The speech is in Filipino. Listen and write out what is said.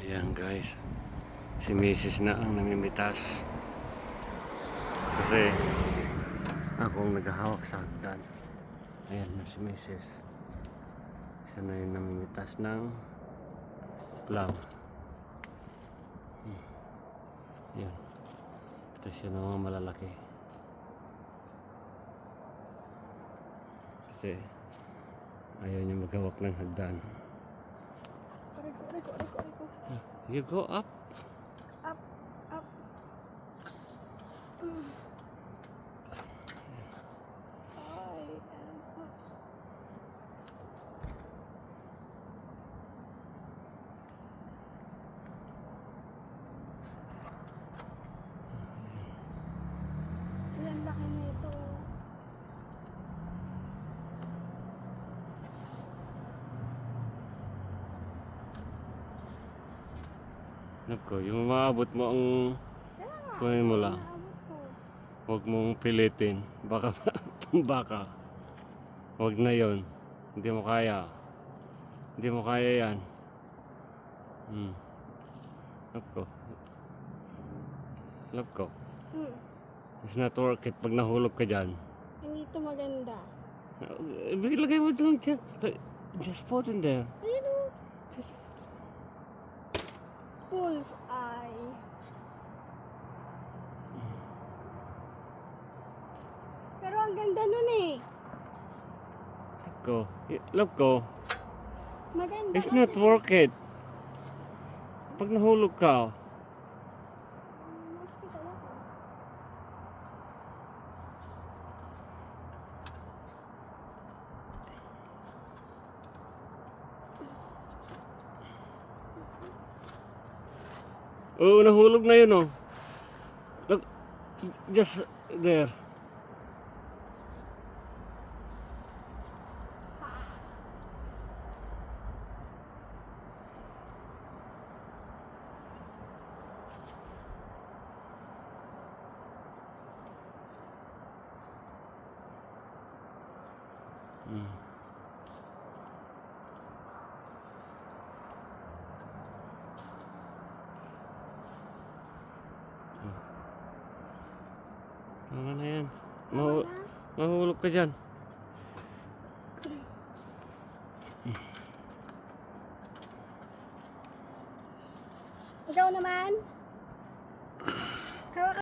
Ayan guys. Si Mrs. na ang namimitas. Kasi akong naghahawak sa hagdan. Ayan na si Mrs. Siya na yung namimitas ng plum. Hmm. Ayan. Ito siya ng mga malalaki. Kasi ayaw niya maghawak ng hagdan. Ariko, ariko, ariko, ariko. You go up. Up, up. Nako, yung maabot mo ang kunin mo lang. Huwag mong pilitin. Baka tumba ka. Huwag na yon. Hindi mo kaya. Hindi mo kaya yan. Hmm. Love ko. Love ko. Hmm. It's not worth it pag nahulog ka dyan. Hindi ito maganda. Ilagay mo lang dyan. Just put in there. Ayun Bull's eye. Pero ang ganda nun eh. Ko. Love ko. Maganda. It's not worth it. Pag nahulog ka, Oh, nahulog na yun, oh. Look, just there. Hmm. Tama na yan. Mahu mahulog ka dyan. Ikaw naman. Hawak